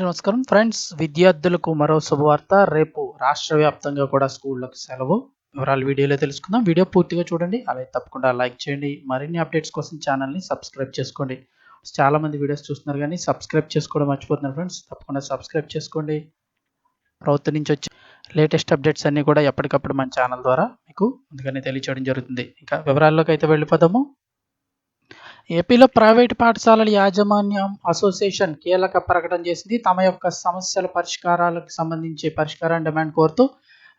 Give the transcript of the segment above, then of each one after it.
నమస్కారం. ఫ్రెండ్స్ విద్యార్థులకు మరో శుభవార్త. రేపు రాష్ట్ర వ్యాప్తంగా కూడా స్కూళ్ళకు సెలవు. వివరాలు వీడియోలో తెలుసుకుందాం. వీడియో పూర్తిగా చూడండి. అలాగే తప్పకుండా లైక్ చేయండి. మరిన్ని అప్డేట్స్ కోసం ఛానల్ని సబ్స్క్రైబ్ చేసుకోండి. చాలా మంది వీడియోస్ చూస్తున్నారు కానీ సబ్స్క్రైబ్ చేసుకోవడం మర్చిపోతున్నారు ఫ్రెండ్స్. తప్పకుండా సబ్స్క్రైబ్ చేసుకోండి. ప్రభుత్వం నుంచి వచ్చే లేటెస్ట్ అప్డేట్స్ అన్నీ కూడా ఎప్పటికప్పుడు మన ఛానల్ ద్వారా మీకు ముందుగానే తెలియచేయడం జరుగుతుంది. ఇంకా వివరాల్లోకి అయితే వెళ్ళిపోదాము. ఏపీలో ప్రైవేటు పాఠశాలల యాజమాన్యం అసోసియేషన్ కీలక ప్రకటన చేసింది. తమ యొక్క సమస్యల పరిష్కారాలకు సంబంధించి పరిష్కారం డిమాండ్ కోరుతూ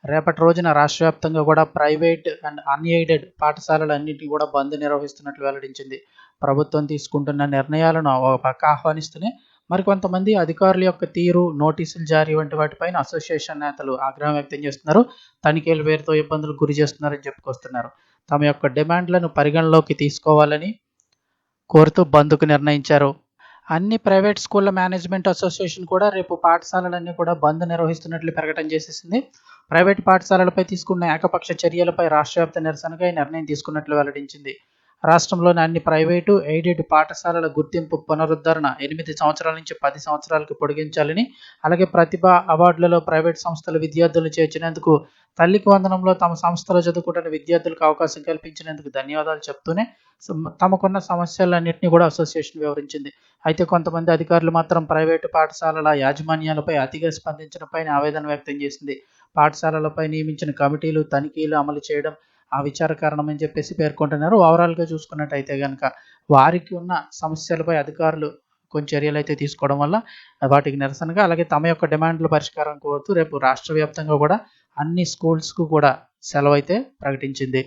రేపటి రోజున రాష్ట్ర వ్యాప్తంగా కూడా ప్రైవేట్ అండ్ అన్ఎయిడెడ్ పాఠశాలలు అన్నింటినీ కూడా బంద్ నిర్వహిస్తున్నట్లు వెల్లడించింది. ప్రభుత్వం తీసుకుంటున్న నిర్ణయాలను ఒక పక్క ఆహ్వానిస్తూనే మరికొంతమంది అధికారుల యొక్క తీరు నోటీసులు జారీ వంటి వాటిపైన అసోసియేషన్ నేతలు ఆగ్రహం వ్యక్తం చేస్తున్నారు. తనిఖీల పేరుతో ఇబ్బందులు గురి చేస్తున్నారని చెప్పుకొస్తున్నారు. తమ యొక్క డిమాండ్లను పరిగణలోకి తీసుకోవాలని కోరుతూ బంద్కు నిర్ణయించారు. అన్ని ప్రైవేట్ స్కూళ్ళ మేనేజ్మెంట్ అసోసియేషన్ కూడా రేపు పాఠశాలలన్నీ కూడా బంద్ నిర్వహిస్తున్నట్లు ప్రకటన చేసేసింది. ప్రైవేట్ పాఠశాలలపై తీసుకున్న ఏకపక్ష చర్యలపై రాష్ట్ర వ్యాప్త నిరసనగా ఈ నిర్ణయం తీసుకున్నట్లు వెల్లడించింది. రాష్ట్రంలోని అన్ని ప్రైవేటు ఎయిడెడ్ పాఠశాలల గుర్తింపు పునరుద్ధరణ ఎనిమిది సంవత్సరాల నుంచి పది సంవత్సరాలకు పొడిగించాలని అలాగే ప్రతిభ అవార్డులలో ప్రైవేట్ సంస్థల విద్యార్థులను చేర్చినందుకు తల్లికి వందనంలో తమ సంస్థలో చదువుకుంటున్న విద్యార్థులకు అవకాశం కల్పించినందుకు ధన్యవాదాలు చెప్తూనే తమకున్న సమస్యలన్నింటినీ కూడా అసోసియేషన్ వివరించింది. అయితే కొంతమంది అధికారులు మాత్రం ప్రైవేటు పాఠశాలల యాజమాన్యాలపై అతిగా స్పందించిన పైన ఆవేదన వ్యక్తం చేసింది. పాఠశాలలపై నియమించిన కమిటీలు తనిఖీలు అమలు చేయడం ఆ విచార అని చెప్పేసి పేర్కొంటున్నారు. ఓవరాల్గా చూసుకున్నట్టయితే కనుక వారికి ఉన్న సమస్యలపై అధికారులు కొన్ని చర్యలు అయితే తీసుకోవడం వల్ల వాటికి నిరసనగా అలాగే తమ యొక్క డిమాండ్ల పరిష్కారం కోరుతూ రేపు రాష్ట్ర వ్యాప్తంగా కూడా అన్ని స్కూల్స్కు కూడా సెలవు అయితే ప్రకటించింది.